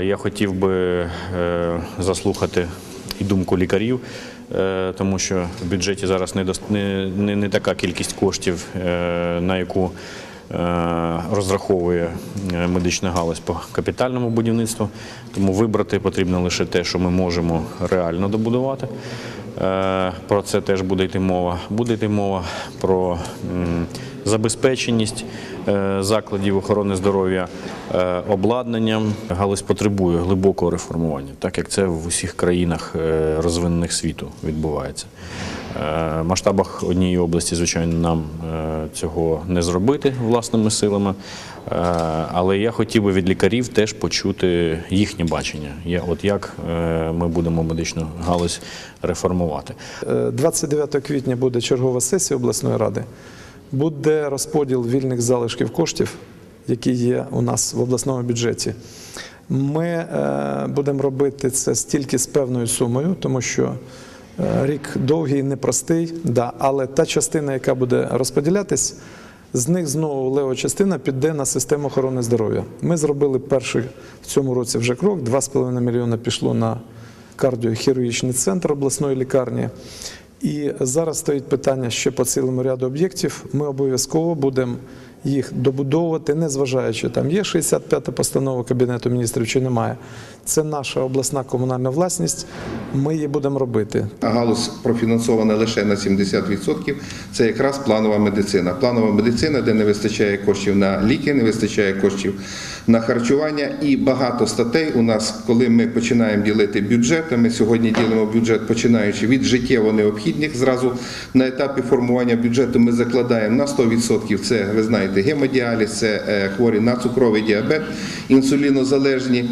Я хотів би е, заслухати і думку лікарів, е, тому що в бюджеті зараз не, не, не, така кількість коштів, е, на яку розраховує медична галузь по капітальному будівництву. Тому вибрати потрібно лише те, що ми можемо реально добудувати. Про це теж буде йти мова. Буде йти мова про забезпеченість е, закладів охорони здоров'я е, обладнанням. Галузь потребує глибокого реформування, так як це в усіх країнах е, розвинених світу відбувається. В масштабах однієї області, звичайно, нам цього не зробити власними силами. Але я хотів би від лікарів теж почути їхнє бачення. От як ми будемо медичну галузь реформувати. Е, 29 квітня буде чергова сесія обласної ради. Буде розподіл вільних залишків коштів, які є у нас в обласному бюджеті. Ми е, будемо робити це стільки з певною сумою, тому що е, рік довгий, непростий, да, але та частина, яка буде розподілятись, з них знову лева частина піде на систему охорони здоров'я. Ми зробили перший в цьому році вже крок. 2,5 мільйона пішло на кардіохірургічний центр обласної лікарні. І зараз стоїть питання ще по цілому ряду об'єктів. Ми обов'язково будемо їх добудовувати, незважаючи там є 65-та постанова Кабінету міністрів чи немає. Це наша обласна комунальна власність. Ми її будемо робити. Галузь профінансована лише на 70%. Це якраз планова медицина. Планова медицина, де не вистачає коштів на ліки, не вистачає коштів на харчування. І багато статей у нас, коли ми починаємо ділити бюджет, ми сьогодні ділимо бюджет, починаючи від життєво необхідних. Зразу на етапі формування бюджету ми закладаємо на 100%. Це ви знаєте, гемодіаліз, це е, хворі на цукровий діабет, інсулінозалежні.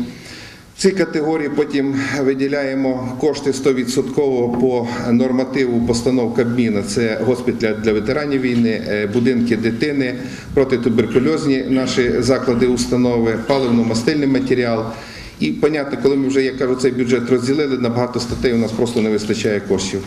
Ці категорії потім виділяємо кошти 100% по нормативу постанов Кабміна. Це госпіталь для ветеранів війни, е, будинки дитини, протитуберкульозні наші заклади, установи, паливно-мастильний матеріал. І, понятно, коли ми вже, як кажу, цей бюджет розділили, на багато статей у нас просто не вистачає коштів.